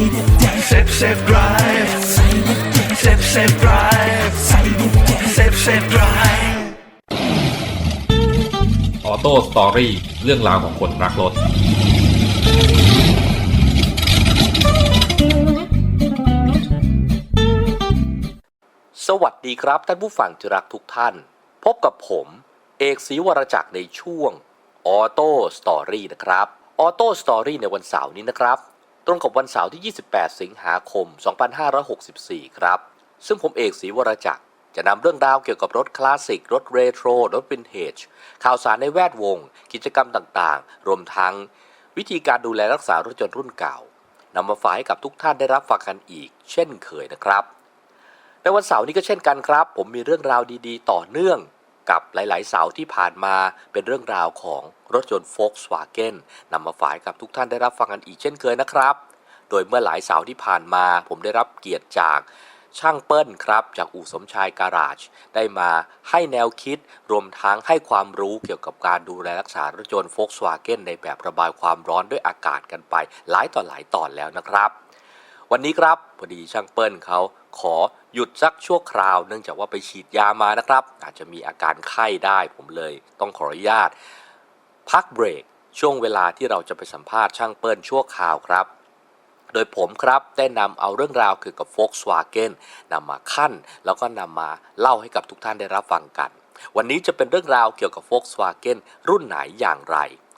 Sip Sip Drive Sip Sip Drive Sip Sip Drive ออโต้สตอรี่เรื่องราวของคนรักรถ สวัสดีครับท่านผู้ฟังที่รักทุกท่าน พบกับผม เอกศรีวรจักรในช่วงออโต้สตอรี่นะครับออโต้สตอรี่ในวันเสาร์นี้นะครับ ตรงกับวันเสาร์ที่ 28 สิงหาคม 2564 ครับ ซึ่งผมเอกศรีวรจักร จะนำเรื่องราวเกี่ยวกับรถคลาสสิก รถเรโทร รถวินเทจ ข่าวสารในแวดวง กิจกรรมต่างๆ รวมทั้ง วิธีการดูแลรักษารถยนต์รุ่นเก่านำมาฝากให้กับทุกท่านได้รับฟังกันอีก เช่นเคยนะครับ ในวันเสาร์นี้ก็เช่นกันครับ ผมมีเรื่องราวดีๆ ต่อเนื่อง กับหลาย ๆ เสาร์ที่ผ่านมาเป็นเรื่องราวของรถยนต์ Volkswagen นำมาฝากกับทุกท่านได้รับฟังกันอีกเช่นเคยนะครับ โดยเมื่อหลายเสาร์ที่ผ่านมาผมได้รับเกียรติจากช่างเปิ้ลครับจากอู่สมชายการาจได้มาให้แนวคิดรวมทั้งให้ความรู้เกี่ยวกับการดูแลรักษารถยนต์ Volkswagen ในแบบระบายความร้อนด้วยอากาศกันไป หลายต่อหลายตอนแล้วนะครับ วันนี้ครับพอดีช่างเปิ้ลเขาขอหยุดสักชั่วคราว เนื่องจากว่าไปฉีดยามานะครับ อาจจะมีอาการไข้ได้ผมเลยต้องขออนุญาต พักเบรกช่วงเวลาที่เราจะไปสัมภาษณ์ช่างเปิ้ลชั่วคราวครับ โดยผมครับได้นำเอาเรื่องราวเกี่ยวกับ Volkswagen นำมาขั้น แล้วก็นำมาเล่าให้กับทุกท่านได้รับฟังกัน วันนี้จะเป็นเรื่องราวเกี่ยวกับ Volkswagen รุ่นไหนอย่างไร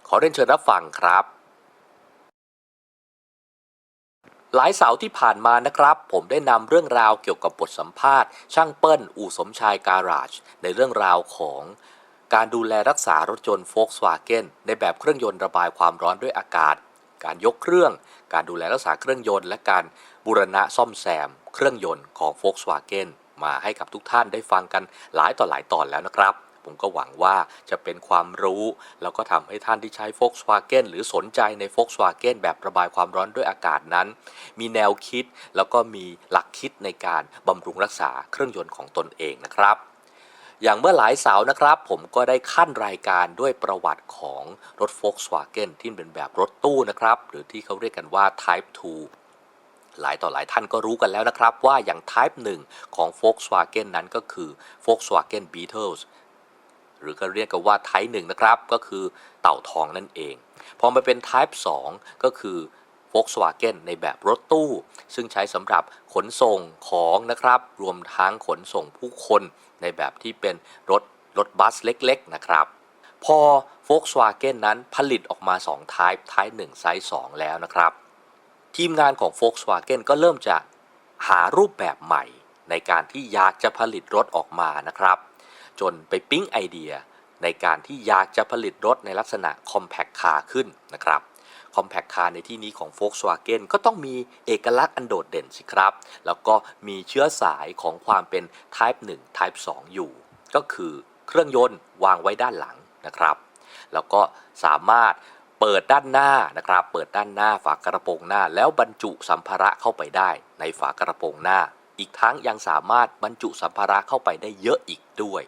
ขอเรียนเชิญรับฟังครับ หลายเสาร์ที่ผ่านมานะครับ ผมได้นำเรื่องราวเกี่ยวกับบทสัมภาษณ์ ช่างเปิ้ล อู่สมชายการาจในเรื่องราวของการดูแลรักษารถยนต์ Volkswagen ในแบบเครื่องยนต์ระบายความร้อนด้วยอากาศ การยกเครื่อง การดูแลรักษาเครื่องยนต์ และการบูรณะซ่อมแซม เครื่องยนต์ของ Volkswagen มาให้กับทุกท่านได้ฟังกันหลายต่อหลายตอนแล้วนะครับ ผมก็หวังว่าจะเป็นความรู้ แล้วก็ทำให้ท่านที่ใช้ Volkswagen หรือสนใจใน Volkswagen แบบระบายความร้อนด้วยอากาศนั้น มีแนวคิดแล้วก็มีหลักคิดในการบำรุงรักษาเครื่องยนต์ของตนเองนะครับอย่างเมื่อหลายสาร์นะครับ ผมก็ได้ขั้นรายการด้วยประวัติของรถ Volkswagen ที่เป็นแบบรถตู้นะครับ หรือที่เขาเรียกกันว่า Type 2 หลายต่อหลายท่านก็รู้กันแล้วนะครับ ว่าอย่าง Type 1 ของ Volkswagen นั้นก็คือ Volkswagen Beetles หรือก็เรียกกันว่า Type 1นะครับ ก็คือเต่าทองนั่นเอง พอมาเป็น Type 2 ก็คือ Volkswagen ในแบบรถตู้ ซึ่งใช้สำหรับขนส่งของนะครับ รวมทั้งขนส่งผู้คนในแบบที่เป็นรถรถบัสเล็กๆ นะครับ พอ Volkswagen นั้นผลิตออกมา 2 Type Type 1ไซส์ 2 แล้วนะครับ ทีมงานของ Volkswagen ก็เริ่มจะหารูปแบบใหม่ในการที่อยากจะผลิตรถออกมานะครับ จนไปปิ๊งไอเดีย ในการที่อยากจะผลิตรถในลักษณะ Compact Car ขึ้นนะครับ Compact Car ในที่นี้ของ Volkswagen ก็ต้องมีเอกลักษณ์อันโดดเด่นสิครับ แล้วก็มีเชื้อสายของความเป็น Type 1 Type 2 อยู่ ก็คือเครื่องยนต์วางไว้ด้านหลังนะครับ แล้วก็สามารถเปิดด้านหน้านะครับ เปิดด้านหน้าฝากระโปรงหน้า แล้วบรรจุสัมภาระเข้าไปได้ในฝากระโปรงหน้า อีกทั้งยังสามารถบรรจุสัมภาระเข้าไปได้เยอะอีกด้วย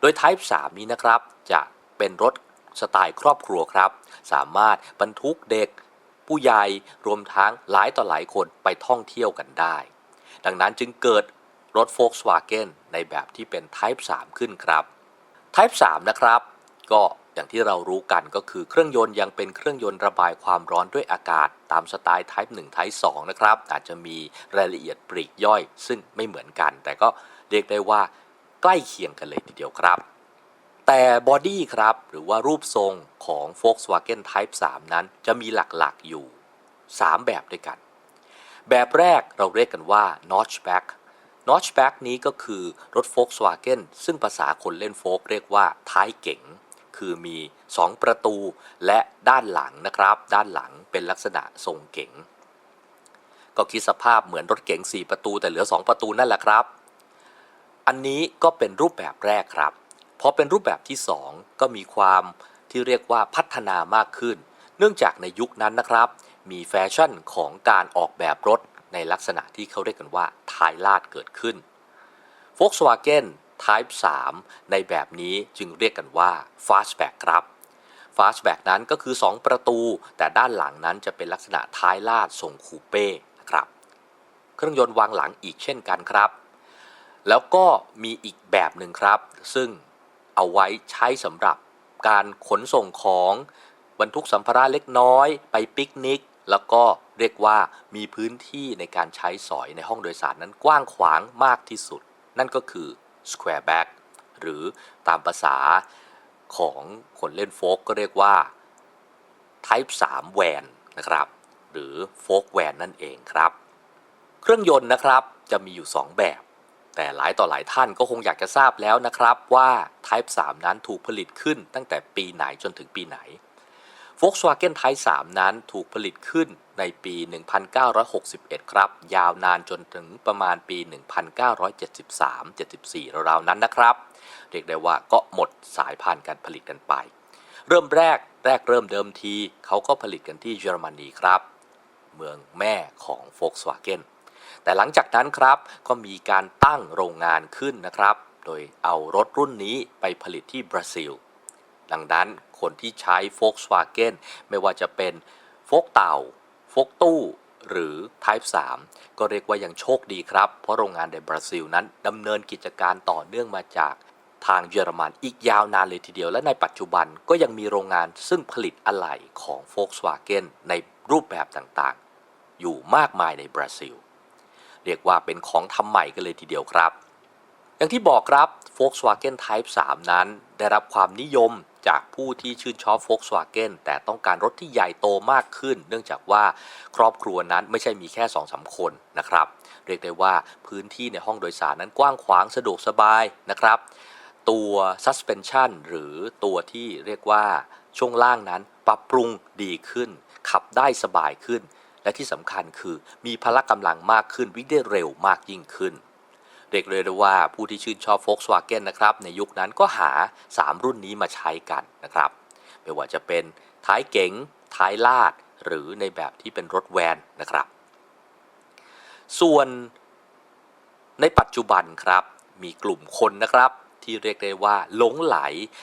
โดย Type 3 นี้นะครับ จะเป็นรถสไตล์ครอบครัวครับ สามารถบรรทุกเด็ก ผู้ใหญ่รวมทั้งหลายต่อหลายคนไปท่องเที่ยวกันได้ ดังนั้นจึงเกิดรถ Volkswagen ในแบบที่เป็น Type 3 ขึ้นครับ Type 3 นะครับ ก็อย่างที่เรารู้กันก็คือเครื่องยนต์ยังเป็นเครื่องยนต์ระบายความร้อนด้วยอากาศ ตามสไตล์ Type 1 Type 2 นะครับ อาจจะมีรายละเอียดปลีกย่อย ซึ่งไม่เหมือนกัน แต่ก็เรียกได้ว่า ใกล้เคียงกันเลยทีเดียวครับ แต่บอดี้ครับหรือว่ารูปทรงของ Volkswagen Type 3 นั้นจะมีหลักๆอยู่ 3 แบบด้วยกัน แบบแรกเราเรียกกันว่า Notchback Notchback นี้ก็คือรถ Volkswagen ซึ่งภาษาคนเล่นโฟกเรียกว่าท้ายเก๋งคือมี 2 ประตูและด้านหลังนะครับ ด้านหลังเป็นลักษณะทรงเก๋งก็คิดสภาพเหมือนรถเก๋ง4 ประตูแต่เหลือ 2 ประตูนั่นแหละครับ อันนี้ก็เป็นรูปแบบแรกครับพอเป็นรูปแบบที่ 2 ก็มีความที่เรียกว่าพัฒนามากขึ้น เนื่องจากในยุคนั้นนะครับ มีแฟชั่นของการออกแบบรถในลักษณะที่เขาเรียกกันว่าทายลาดเกิดขึ้น Volkswagen Type 3 ในแบบนี้จึงเรียกกันว่า Fastback ครับ Fastback นั้นก็คือ 2 ประตู แต่ด้านหลังนั้นจะเป็นลักษณะท้ายลาดทรงคูเป้นะครับ เครื่องยนต์วางหลังอีกเช่นกันครับ แล้วก็มีอีกแบบหนึ่งครับ ซึ่งเอาไว้ใช้สำหรับการขนส่งของบรรทุกสัมภาระเล็กน้อย ไปปิกนิก แล้วก็เรียกว่ามีพื้นที่ในการใช้สอยในห้องโดยสารนั้นกว้างขวางมากที่สุด นั่นก็คือ square back หรือตามภาษาของคนเล่นโฟกก็เรียกว่า Type 3แวนนะครับ หรือโฟกแวนนั่นเองครับ เครื่องยนต์นะครับจะมีอยู่ 2 แบบ แต่หลายต่อหลายท่านก็คงอยากจะทราบแล้วนะครับว่า Type 3 นั้นถูกผลิตขึ้นตั้งแต่ปีไหนจนถึงปีไหน Volkswagen Type 3 นั้นถูกผลิตขึ้นในปี 1961 ครับ ยาวนานจนถึงประมาณปี 1973-74 ราวๆนั้นนะครับ เรียกได้ว่าก็หมดสายพันธุ์การผลิตกันไป เริ่มแรกแรกเริ่มเดิมที เขาก็ผลิตกันที่เยอรมนีครับ เมืองแม่ของ Volkswagen แต่หลังจากนั้นครับก็มีการตั้งโรงงานขึ้นนะครับ โดยเอารถรุ่นนี้ไปผลิตที่บราซิล ดังนั้นคนที่ใช้ Volkswagen ไม่ว่าจะเป็นโฟกเต่าโฟกตู้หรือ Type 3 ก็เรียกว่ายังโชคดีครับ เพราะโรงงานในบราซิลนั้นดำเนินกิจการต่อเนื่องมาจากทางเยอรมันอีกยาวนานเลยทีเดียว และในปัจจุบันก็ยังมีโรงงานซึ่งผลิตอะไหล่ของ Volkswagen ในรูปแบบต่างๆ อยู่มากมายในบราซิล เรียกว่าเป็นของทำใหม่กันเลยทีเดียวครับ อย่างที่บอกครับ Volkswagen Type 3 นั้น ได้รับความนิยมจากผู้ที่ชื่นชอบ Volkswagen แต่ต้องการรถที่ใหญ่โตมากขึ้น เนื่องจากว่าครอบครัวนั้นไม่ใช่มีแค่2อสคนนะครับ เรียกได้ว่าพื้นที่ในห้องโดยสารนั้นกว้างขวางสะดวกสบายนะครับ ตัว suspension หรือตัวที่เรียกว่าช่วงล่างนั้นปรับปรุงดีขึ้น ขับได้สบายขึ้น และที่สำคัญคือมีพละกำลังมากขึ้นวิ่งได้เร็วมากยิ่งขึ้นเรียกเลยได้ว่าผู้ที่ชื่นชอบ Volkswagen นะครับ ในยุคนั้นก็หา 3 รุ่นนี้มาใช้กันนะครับ ไม่ว่าจะเป็นท้ายเก๋งท้ายลาด หรือในแบบที่เป็นรถแวนนะครับ ส่วนในปัจจุบันครับมีกลุ่มคนนะครับที่เรียกได้ว่าหลงไหล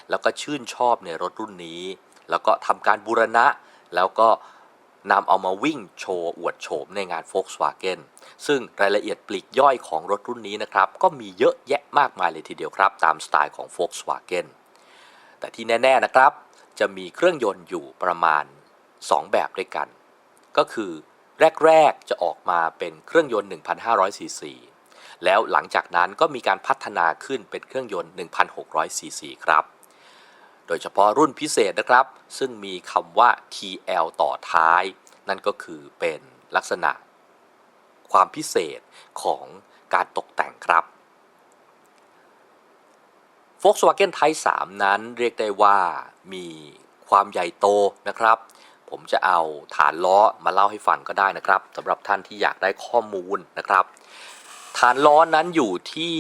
แล้วก็ชื่นชอบในรถรุ่นนี้ แล้วก็ทำการบูรณะ แล้วก็ นำเอามาวิ่งโชว์อวดโฉมในงาน Volkswagen ซึ่งรายละเอียดปลีกย่อยของรถรุ่นนี้นะครับ ก็มีเยอะแยะมากมายเลยทีเดียวครับ ตามสไตล์ของ Volkswagen แต่ที่แน่ ๆ นะครับ จะมีเครื่องยนต์อยู่ประมาณ 2 แบบด้วยกัน ก็คือแรก ๆ จะออกมาเป็นเครื่องยนต์ 1,500ซีซีแล้วหลังจากนั้นก็มีการพัฒนาขึ้นเป็นเครื่องยนต์ 1,600ซีซีครับ โดยเฉพาะรุ่นพิเศษนะครับ ซึ่งมีคำว่า TL ต่อท้าย นั่นก็คือเป็นลักษณะ ความพิเศษของการตกแต่งครับ Volkswagen Type 3 นั้นเรียกได้ว่ามีความใหญ่โตนะครับ ผมจะเอาฐานล้อมาเล่าให้ฟังก็ได้นะครับสำหรับท่านที่อยากได้ข้อมูลนะครับ ฐานล้อนั้นอยู่ที่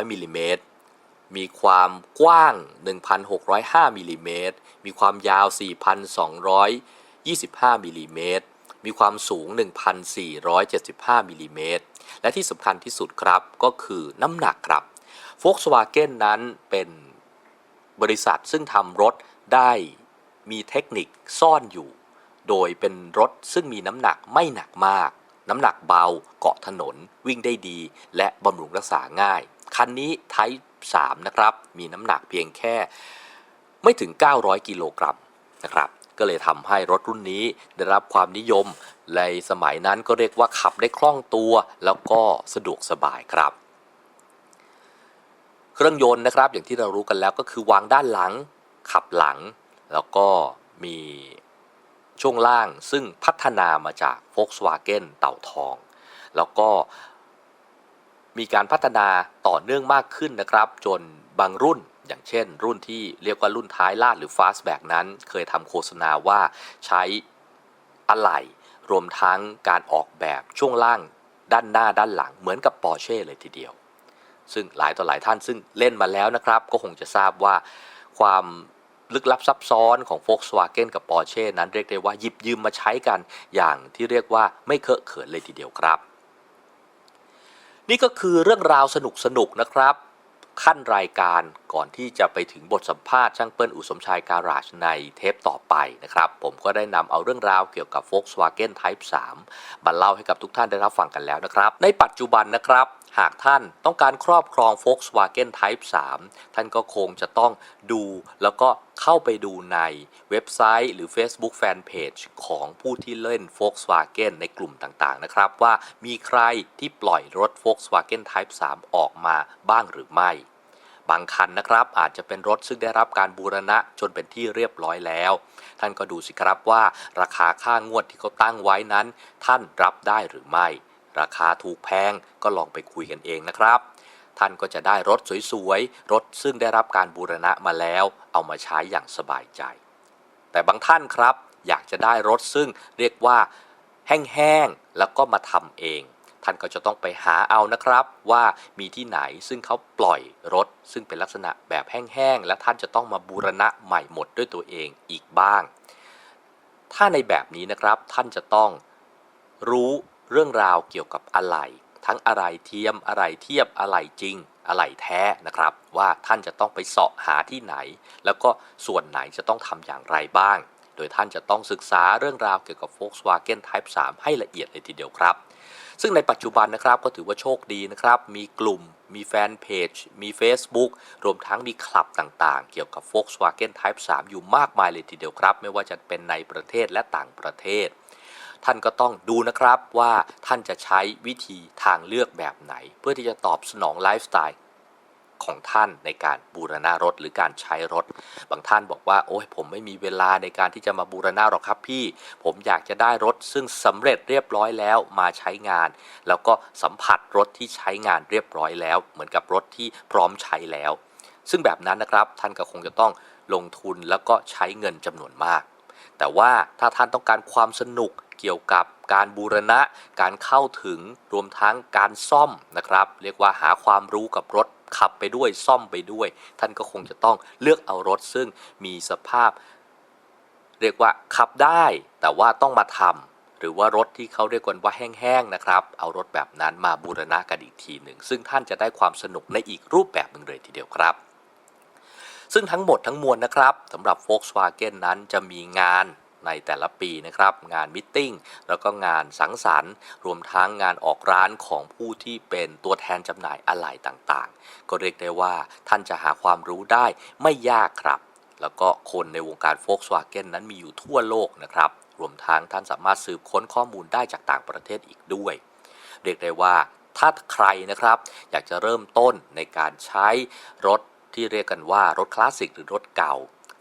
2,400มิลลิเมตร มีความกว้าง 1,605มิลลิเมตร มีความยาว 4,225มิลลิเมตร มีความสูง 1,475มิลลิเมตร และที่สำคัญที่สุดครับก็คือน้ำหนักครับ Volkswagen นั้นเป็นบริษัทซึ่งทำรถได้มีเทคนิคซ่อนอยู่ โดยเป็นรถซึ่งมีน้ำหนักไม่หนักมาก น้ำหนักเบาเกาะถนน วิ่งได้ดี และบำรุงรักษาง่าย คันนี้ Type 3 นะครับ มีน้ำหนักเพียงแค่ไม่ถึง 900 กิโลกรัมนะครับ ก็เลยทำให้รถรุ่นนี้ได้รับความนิยม ในสมัยนั้นก็เรียกว่าขับได้คล่องตัว แล้วก็สะดวกสบายครับ เครื่องยนต์นะครับ อย่างที่เรารู้กันแล้วก็คือวางด้านหลัง ขับหลัง แล้วก็มีช่วงล่างซึ่งพัฒนามาจาก Volkswagen เต่าทอง แล้วก็ มีการพัฒนาต่อเนื่องมากขึ้นนะครับ จนบางรุ่นอย่างเช่น รุ่นที่เรียกว่ารุ่นท้ายลาดหรือ Fastback นั้น เคยทำโฆษณาว่าใช้อะไหล่รวมทั้งการออกแบบช่วงล่างด้านหน้าด้านหลังเหมือนกับ Porsche เลยทีเดียว ซึ่งหลายต่อหลายท่านซึ่งเล่นมาแล้วนะครับ ก็คงจะทราบว่าความลึกลับซับซ้อนของ Volkswagen กับ Porsche นั้นเรียกได้ว่าหยิบยืมมาใช้กันอย่างที่เรียกว่าไม่เคอะเขินเลยทีเดียวครับ นี่ก็คือเรื่องราวสนุกๆนนะครับ ขั้นรายการก่อนที่จะไปถึงบทสัมภาษณ์ช่างเปิ้ลอุสมชายการาชในเทปต่อไปนะครับ ผมก็ได้นำเอาเรื่องราวเกี่ยวกับ Volkswagen Type 3 มาเล่าให้กับทุกท่านได้รับฟังกันแล้วนะครับ ในปัจจุบันนะครับ หากท่านต้องการครอบครอง Volkswagen Type 3 ท่านก็คงจะต้องดูแล้วก็เข้าไปดูในเว็บไซต์หรือ Facebook Fanpage ของผู้ที่เล่น Volkswagen ในกลุ่มต่างๆนะครับ ว่ามีใครที่ปล่อยรถ Volkswagen Type 3 ออกมาบ้างหรือไม่บางคันนะครับอาจจะเป็นรถซึ่งได้รับการบูรณะจนเป็นที่เรียบร้อยแล้ว ท่านก็ดูสิครับว่าราคาค่างวดที่เขาตั้งไว้นั้น ท่านรับได้หรือไม่ ราคาถูกแพงก็ลองไปคุยกันเองนะครับ ท่านก็จะได้รถสวยๆ รถซึ่งได้รับการบูรณะมาแล้ว เอามาใช้อย่างสบายใจ แต่บางท่านครับ อยากจะได้รถซึ่งเรียกว่าแห้งๆ แล้วก็มาทำเอง ท่านก็จะต้องไปหาเอานะครับว่ามีที่ไหนซึ่งเขาปล่อยรถ ซึ่งเป็นลักษณะแบบแห้งๆ และท่านจะต้องมาบูรณะใหม่หมดด้วยตัวเองอีกบ้าง ถ้าในแบบนี้นะครับท่านจะต้องรู้ เรื่องราวเกี่ยวกับอะไหล่ทั้งอะไหล่เทียมอะไหล่เทียบอะไหล่จริงอะไหล่แท้นะครับ ว่าท่านจะต้องไปเสาะหาที่ไหน แล้วก็ส่วนไหนจะต้องทำอย่างไรบ้าง โดยท่านจะต้องศึกษาเรื่องราวเกี่ยวกับ Volkswagen Type 3 ให้ละเอียดเลยทีเดียวครับ ซึ่งในปัจจุบันนะครับก็ถือว่าโชคดีนะครับ มีกลุ่ม มีแฟนเพจ มี Facebook รวมทั้งมีคลับต่างๆ เกี่ยวกับ Volkswagen Type 3 อยู่มากมายเลยทีเดียวครับ ไม่ว่าจะเป็นในประเทศและต่างประเทศ ท่านก็ต้องดูนะครับว่าท่านจะใช้วิธีทางเลือกแบบไหน เพื่อที่จะตอบสนองไลฟ์สไตล์ของท่านในการบูรณะรถหรือการใช้รถ บางท่านบอกว่า โอ้ยผมไม่มีเวลาในการที่จะมาบูรณะหรอกครับพี่ ผมอยากจะได้รถซึ่งสำเร็จเรียบร้อยแล้วมาใช้งาน แล้วก็สัมผัสรถที่ใช้งานเรียบร้อยแล้ว เหมือนกับรถที่พร้อมใช้แล้ว ซึ่งแบบนั้นนะครับท่านก็คงจะต้องลงทุนแล้วก็ใช้เงินจำนวนมาก แต่ว่าถ้าท่านต้องการความสนุก เกี่ยวกับการบูรณะ การเข้าถึงรวมทั้งการซ่อมนะครับ เรียกว่าหาความรู้กับรถขับไปด้วยซ่อมไปด้วย ท่านก็คงจะต้องเลือกเอารถซึ่งมีสภาพ เรียกว่าขับได้ แต่ว่าต้องมาทำหรือว่ารถที่เขาเรียกกันว่าแห้งๆนะครับ เอารถแบบนั้นมาบูรณะกันอีกทีหนึ่งซึ่งท่านจะได้ความสนุกในอีกรูปแบบหนึ่งเลยทีเดียวครับซึ่งทั้งหมดทั้งมวลนะครับสำหรับ Volkswagen นั้นจะมีงาน ในแต่ละปีนะครับ งานมิทติ้งแล้วก็งานสังสรรค์ รวมทั้งงานออกร้านของผู้ที่เป็นตัวแทนจำหน่ายอะไหล่ต่างๆ ก็เรียกได้ว่าท่านจะหาความรู้ได้ไม่ยากครับ แล้วก็คนในวงการ Volkswagen นั้นมีอยู่ทั่วโลกนะครับ รวมทั้งท่านสามารถสืบค้นข้อมูลได้จากต่างประเทศอีกด้วย เรียกได้ว่าถ้าใครนะครับ อยากจะเริ่มต้นในการใช้รถที่เรียกกันว่ารถคลาสสิกหรือรถเก่า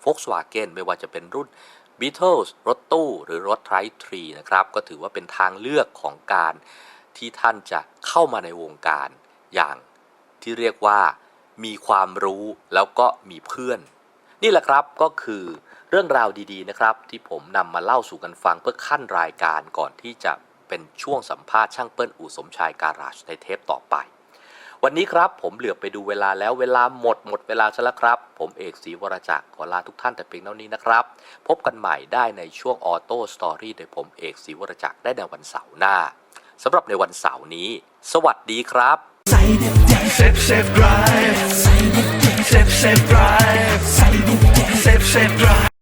Volkswagen ไม่ว่าจะเป็นรุ่น Beatles รถตู้หรือรถ Type 3นะครับ ก็ถือว่าเป็นทางเลือกของการที่ท่านจะเข้ามาในวงการอย่างที่เรียกว่ามีความรู้แล้วก็มีเพื่อน นี่แหละครับก็คือเรื่องราวดีๆนะครับ ที่ผมนำมาเล่าสู่กันฟังเพื่อขั้นรายการก่อนที่จะเป็นช่วงสัมภาษณ์ช่างเปิ้ลอู่สมชายการาชในเทปต่อไป วันนี้ครับผมเหลือไปดูเวลาแล้วเวลาหมดหมดเวลาซะแล้วครับ ผมเอกศรีวรจักรขอลาทุกท่านแต่เพียงเท่านี้นะครับ พบกันใหม่ได้ในช่วงออโต้สตอรี่โดยผมเอกศรีวรจักรได้ในวันเสาร์หน้าสำหรับในวันเสาร์นี้ สวัสดีครับ Sip Sip Drive Sip Sip Drive Sip Sip Drive